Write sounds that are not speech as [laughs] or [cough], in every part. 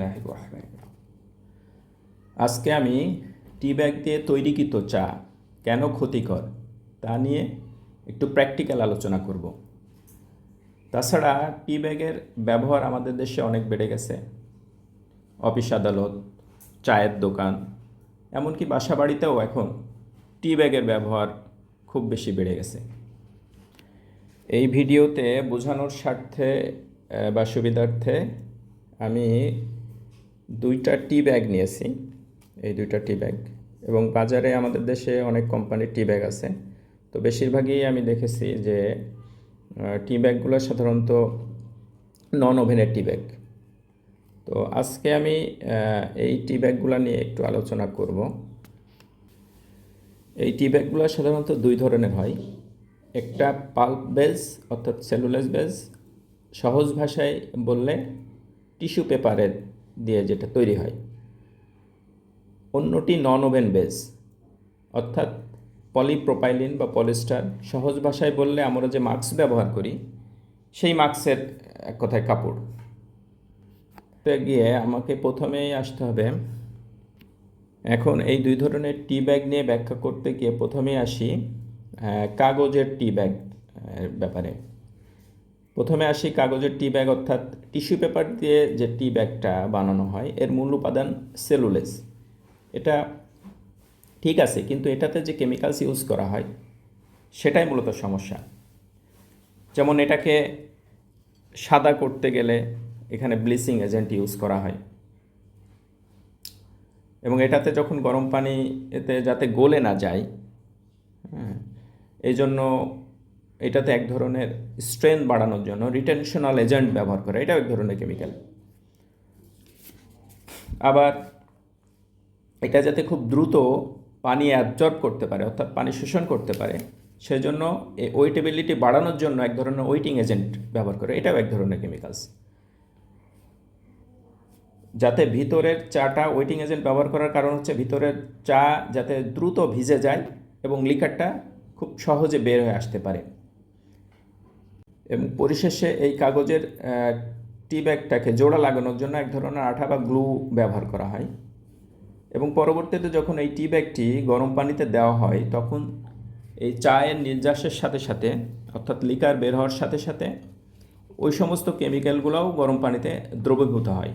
বিসমিল্লাহ রহমান আজকে আমি টি ব্যাগ দিয়ে তৈরিকৃত চা কেন ক্ষতিকর তা নিয়ে একটু প্র্যাকটিক্যাল আলোচনা করব। তাছাড়া টি ব্যাগের ব্যবহার আমাদের দেশে অনেক বেড়ে গেছে। অফিস আদালত, চায়ের দোকান, এমনকি বাসা বাড়িতেও এখন টি ব্যাগের ব্যবহার খুব বেশি বেড়ে গেছে। এই ভিডিওতে বোঝানোর স্বার্থে বা সুবিধার্থে আমি দুইটা টি ব্যাগ নিয়েছি, এই দুইটা টি ব্যাগ। এবং বাজারে আমাদের দেশে অনেক কোম্পানির টি ব্যাগ আছে। তো বেশিরভাগই আমি দেখেছি যে টি ব্যাগগুলো সাধারণত নন ওভেনের টি ব্যাগ। তো আজকে আমি এই টি ব্যাগগুলো নিয়ে একটু আলোচনা করব। এই টি ব্যাগগুলো সাধারণত দুই ধরনের হয়। একটা পাল্প বেজ অর্থাৎ সেলুলাস বেজ সহজ ভাষায় বললে টিস্যু পেপারের দিয়ে যেটা তৈরি হয়। অন্যটি নন ওভেন বেজ অর্থাৎ পলিপ্রোপাইলিন বা পলিস্টার। সহজ ভাষায় বললে আমরা যে মাস্ক ব্যবহার করি, সেই মাস্কের এক কথায় কাপড়। তো গিয়ে আমাকে প্রথমেই আসতে হবে। এখন এই দুই ধরনের টি ব্যাগ নিয়ে ব্যাখ্যা করতে গিয়ে প্রথমেই আসি কাগজের টি ব্যাগ ব্যাপারে। প্রথমে আসি কাগজের টি ব্যাগ, অর্থাৎ টিস্যু পেপার দিয়ে যে টি ব্যাগটা বানানো হয়, এর মূল উপাদান সেলুলেস এটা ঠিক আছে, কিন্তু এটাতে যে কেমিক্যালস ইউজ করা হয়, সেটাই মূলত সমস্যা। যেমন এটাকে সাদা করতে গেলে এখানে ব্লিচিং এজেন্ট ইউজ করা হয়। এবং এটাতে যখন গরম পানি এতে যাতে গলে না যায় এই জন্য এটাতে এক ধরনের স্ট্রেন বাড়ানোর জন্য রিটেনশনাল এজেন্ট ব্যবহার করে, এটাও এক ধরনের কেমিক্যাল আবার এটা যাতে খুব দ্রুত পানি অ্যাবজর্ব করতে পারে, অর্থাৎ পানি শোষণ করতে পারে, সেজন্য এই ওয়েটেবিলিটি বাড়ানোর জন্য এক ধরনের ওয়েটিং এজেন্ট ব্যবহার করে, এটাও এক ধরনের কেমিক্যালস যাতে ভিতরের চাটা ওয়েটিং এজেন্ট ব্যবহার করার কারণ হচ্ছে ভিতরের চা যাতে দ্রুত ভিজে যায় এবং লিকারটা খুব সহজে বের হয়ে আসতে পারে। এবং পরিশেষে এই কাগজের টি ব্যাগটাকে জোড়া লাগানোর জন্য এক ধরনের আঠা বা গ্লু ব্যবহার করা হয়। এবং পরবর্তীতে যখন এই টি ব্যাগটি গরম পানিতে দেওয়া হয়, তখন এই চায়ের নির্যাসের সাথে সাথে, অর্থাৎ লিকার বের হওয়ার সাথে সাথে, ওই সমস্ত কেমিক্যালগুলোও গরম পানিতে দ্রবীভূত হয়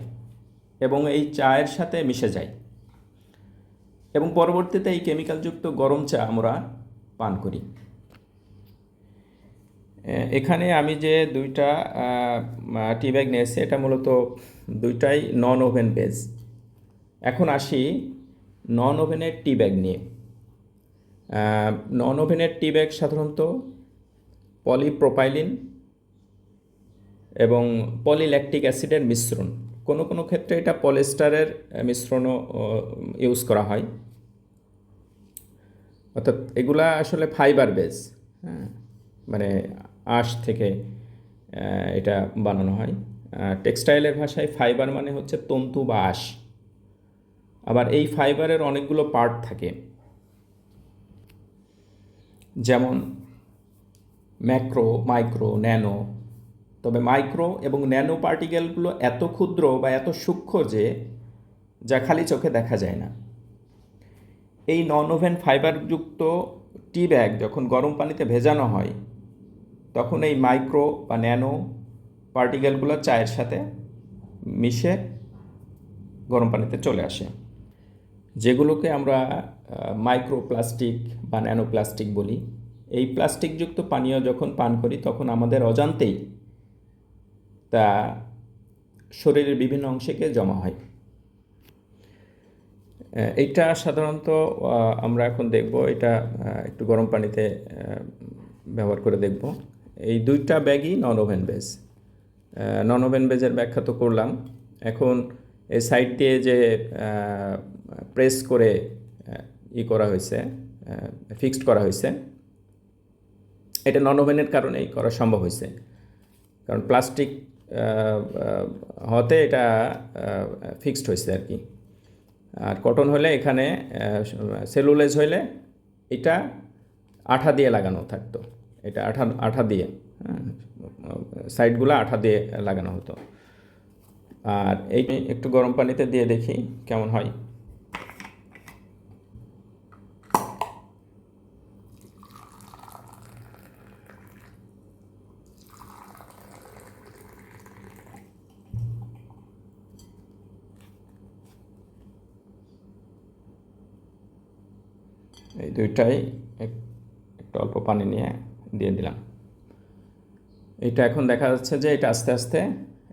এবং এই চায়ের সাথে মিশে যায়। এবং পরবর্তীতে এই কেমিক্যালযুক্ত গরম চা আমরা পান করি। এখানে আমি যে দুইটা টি ব্যাগ নিয়েছি, এটা মূলত দুইটাই নন ওভেন বেজ এখন আসি নন ওভেনের টি ব্যাগ নিয়ে। নন ওভেনের টি ব্যাগ সাধারণত পলিপ্রোপাইলিন এবং পলিল্যাকটিক অ্যাসিডের মিশ্রণ। কোনো কোনো ক্ষেত্রে এটা পলিস্টারের মিশ্রণও ইউজ করা হয়। অর্থাৎ এগুলা আসলে ফাইবার বেস হ্যাঁ। মানে আঁশ থেকে এটা বানানো হয়। টেক্সটাইলের ভাষায় ফাইবার মানে হচ্ছে তন্তু বা আঁশ। আবার এই ফাইবারের অনেকগুলো পার্ট থাকে। যেমন ম্যাক্রো, মাইক্রো, ন্যানো। তবে মাইক্রো এবং ন্যানো পার্টিকেলগুলো এত ক্ষুদ্র বা এত সূক্ষ্ম যে, যা খালি চোখে দেখা যায় না। এই নন ওভেন ফাইবারযুক্ত টি ব্যাগ যখন গরম পানিতে ভেজানো হয় তখন এই মাইক্রো বা ন্যানো পার্টিকেলগুলো চায়ের সাথে মিশে গরম পানিতে চলে আসে। যেগুলোকে আমরা মাইক্রো প্লাস্টিক বা ন্যানো প্লাস্টিক বলি। এই প্লাস্টিকযুক্ত পানীয় যখন পান করি, তখন আমাদের অজান্তেই তা শরীরের বিভিন্ন অংশেকে জমা হয়। এইটা সাধারণত আমরা এখন দেখব, এটা একটু গরম পানিতে ব্যবহার করে দেখব। এই দুইটা ব্যাগই non woven base. Non woven বেজের ব্যাখ্যা তো করলাম। এখন এই সাইড দিয়ে যে প্রেস করে ই করা হয়েছে ফিক্সড করা হয়েছে, এটা নন ওভেনের কারণেই করা সম্ভব হয়েছে। কারণ প্লাস্টিক হতে এটা ফিক্সড হয়েছে আর কি। আর কটন হলে এখানে সেলুলেজ হলে এটা আঠা দিয়ে লাগানো থাকতো। এটা আঠা আঠা দিয়ে হ্যাঁ সাইডগুলো আঠা দিয়ে লাগানো হতো। আর এই একটু গরম পানিতে দিয়ে দেখি কেমন হয়। এই দুইটাই এক- একটু অল্প পানি নিয়ে দিয়ে দিলাম। এটা এখন দেখা যাচ্ছে যে এটা আস্তে আস্তে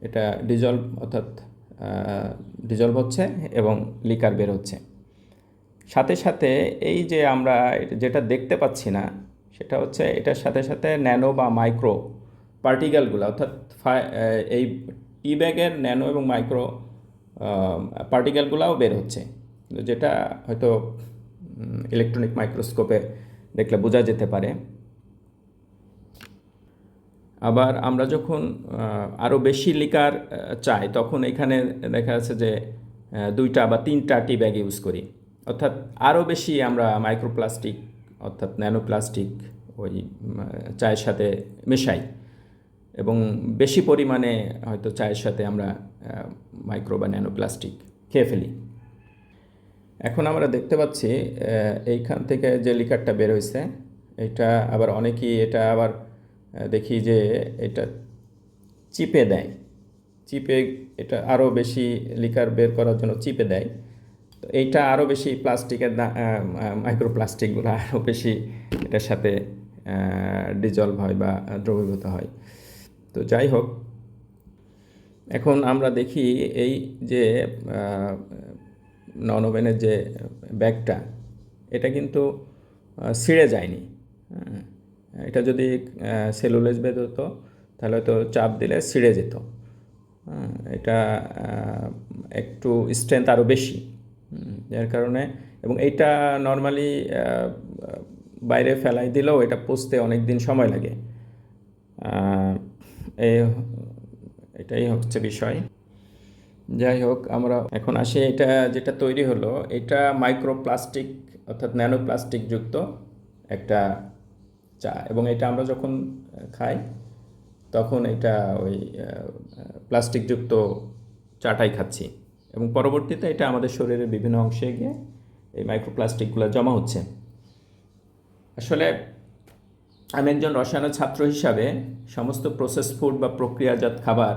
এটা ডিজলভ অর্থাৎ ডিজলভ হচ্ছে এবং লিকার বের হচ্ছে। সাথে সাথে এই যে আমরা যেটা দেখতে পাচ্ছি না, সেটা হচ্ছে এটার সাথে সাথে ন্যানো বা মাইক্রো পার্টিকেলগুলো অর্থাৎ এই টি ব্যাগের ন্যানো এবং মাইক্রো পার্টিকেলগুলোও বের হচ্ছে। যেটা হয়তো ইলেকট্রনিক মাইক্রোস্কোপে দেখলে বোঝা যেতে পারে। আবার আমরা যখন আরও বেশি লিকার চাই, তখন এখানে দেখা যাচ্ছে যে দুইটা বা তিনটা টি ব্যাগ ইউজ করি। অর্থাৎ আরও বেশি আমরা মাইক্রোপ্লাস্টিক, অর্থাৎ ন্যানোপ্লাস্টিক ওই চায়ের সাথে মেশাই। এবং বেশি পরিমাণে হয়তো চায়ের সাথে আমরা মাইক্রো বা ন্যানোপ্লাস্টিক খেয়ে ফেলি। এখন আমরা দেখতে পাচ্ছি এইখান থেকে যে লিকারটা বের হয়েছে এটা আবার অনেকেই এটা আবার দেখি যে এটা চিপে দেয়। চিপে এটা আরও বেশি লিকার বের করার জন্য চিপে দেয়। তো এইটা আরও বেশি প্লাস্টিকের মাইক্রো প্লাস্টিকগুলো [laughs] আরও বেশি এটার সাথে ডিজলভ হয় বা দ্রবীভূত হয়। তো যাই হোক, এখন আমরা দেখি এই যে নন ওভেনের যে ব্যাগটা, এটা কিন্তু ছিঁড়ে যায়নি। হ্যাঁ। এটা যদি সেলুলেজ বেদ হতো তাহলে তো চাপ দিলে ছিঁড়ে যেত। হ্যাঁ, এটা একটু স্ট্রেংথ আরও বেশি। যার কারণে এবং এইটা নর্মালি বাইরে ফেলাই দিলেও এটা পচতে অনেক দিন সময় লাগে। এই এটাই হচ্ছে বিষয়। যাই হোক আমরা এখন আসি এটা যেটা তৈরি হলো এটা মাইক্রোপ্লাস্টিক অর্থাৎ ন্যানো প্লাস্টিক যুক্ত একটা চা, এবং এটা আমরা যখন খাই, তখন এটা ওই প্লাস্টিকযুক্ত চাটাই খাচ্ছি। এবং পরবর্তীতে এটা আমাদের শরীরের বিভিন্ন অংশে গিয়ে এই মাইক্রোপ্লাস্টিকগুলো জমা হচ্ছে। আসলে আমি একজন রসায়ন ছাত্র হিসাবে সমস্ত প্রসেস ফুড বা প্রক্রিয়াজাত খাবার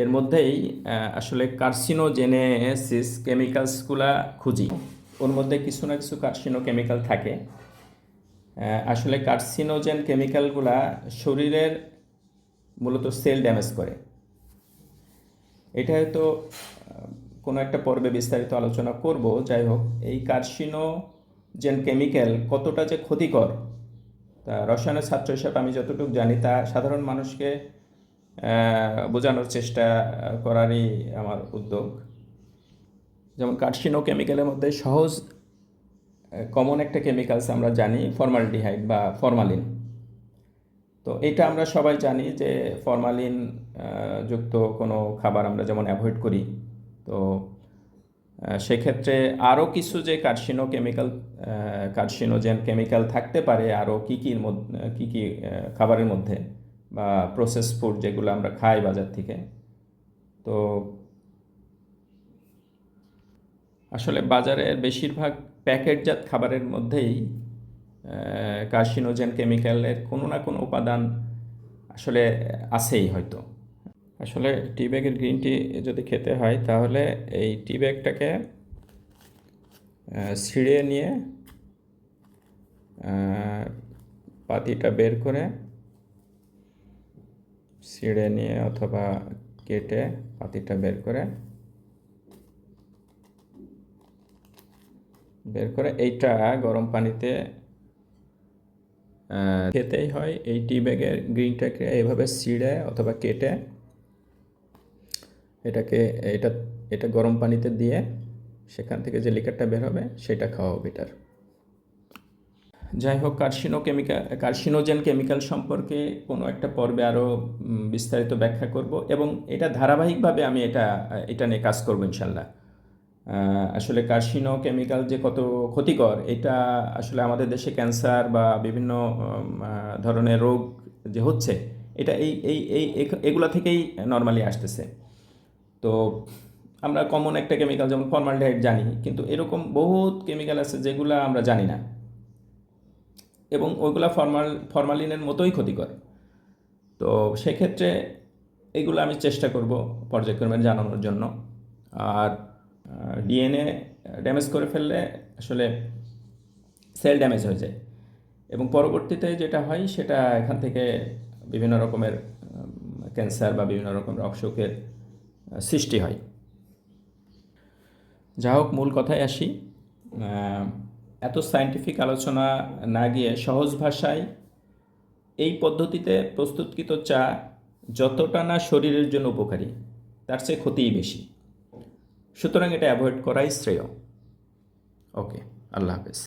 এর মধ্যেই আসলে কার্সিনোজেনেসিস কেমিক্যালসগুলা খুঁজি। ওর মধ্যে কিছু না কিছু কার্সিনো কেমিক্যাল থাকে। আসলে কার্সিনোজেন কেমিক্যালগুলা শরীরের মূলত সেল ড্যামেজ করে। এটা হয়তো কোনো একটা পর্বে বিস্তারিত আলোচনা করব, যাই হোক, এই কার্সিনোজেন কেমিক্যাল কতটা যে ক্ষতিকর, তা রসায়নের ছাত্র হিসাবে আমি যতটুকু জানি, তা সাধারণ মানুষকে বোঝানোর চেষ্টা করারই আমার উদ্যোগ। যেমন কার্সিনো কেমিক্যালের মধ্যে সহজ কমন একটা কেমিক্যালস আমরা জানি ফর্মালডিহাইড বা ফর্মালিন তো এটা আমরা সবাই জানি যে ফরমালিন যুক্ত কোনো খাবার আমরা যেমন অ্যাভয়েড করি, তো সেক্ষেত্রে আরও কিছু যে কার্সিনো কেমিক্যাল কার্সিনোজেন কেমিক্যাল থাকতে পারে, আরও কী কীর মধ্যে, কী কী খাবারের মধ্যে বা প্রসেস ফুড যেগুলো আমরা খাই বাজার থেকে, তো আসলে বাজারের বেশিরভাগ প্যাকেটজাত খাবারের মধ্যেই কার্সিনোজেন কেমিক্যালের কোনো না কোনো উপাদান আসলে আছেই হয়তো। আসলে টি ব্যাগের গ্রিন টি যদি খেতে হয়, তাহলে এই টি ব্যাগটাকে ছিঁড়ে নিয়ে পাতিটা বের করে ছিঁড়ে নিয়ে অথবা কেটে পাতিটা বের করে বের করে এইটা গরম পানিতে খেতেই হয়। এই টি ব্যাগের গ্রিনটাকে এভাবে ছিঁড়ে অথবা কেটে এটাকে, এটা এটা গরম পানিতে দিয়ে সেখান থেকে যে লিকারটা বের হবে সেটা খাওয়া হবে বেটার যাই হোক, কার্সিনো কেমিক্যাল কার্সিনোজেন কেমিক্যাল সম্পর্কে কোনো একটা পর্বে আরও বিস্তারিত ব্যাখ্যা করব এবং এটা ধারাবাহিকভাবে আমি এটা এটা নিয়ে কাজ করব ইনশাল্লাহ আসলে কার্সিনো কেমিক্যাল যে কত ক্ষতিকর, এটা আসলে আমাদের দেশে ক্যান্সার বা বিভিন্ন ধরনের রোগ যে হচ্ছে, এটা এই এই এই এগুলা থেকেই নর্মালি আসতেছে। তো আমরা কমন একটা কেমিক্যাল যেমন ফর্মালডিহাইড জানি, কিন্তু এরকম বহুত কেমিক্যাল আছে যেগুলো আমরা জানি না। এবং ওইগুলা ফর্মাল ফরমালিনের মতোই ক্ষতিকর। তো সেক্ষেত্রে এগুলো আমি চেষ্টা করব পর্যায়ক্রমে জানানোর জন্য। আর ডিএনএ ড্যামেজ করে ফেললে আসলে সেল ড্যামেজ হয়ে যায়। এবং পরবর্তীতে যেটা হয়, সেটা এখান থেকে বিভিন্ন রকমের ক্যান্সার বা বিভিন্ন রকমের অসুখের সৃষ্টি হয়। যা হোক, মূল কথায় আসি। এত সায়েন্টিফিক আলোচনা না গিয়ে সহজ ভাষায় এই পদ্ধতিতে প্রস্তুতকৃত চা যতটা না শরীরের জন্য উপকারী, তার চেয়ে ক্ষতিই বেশি। সুতরাং এটা অ্যাভয়েড করাই শ্রেয়। ওকে আল্লাহ হাফেজ।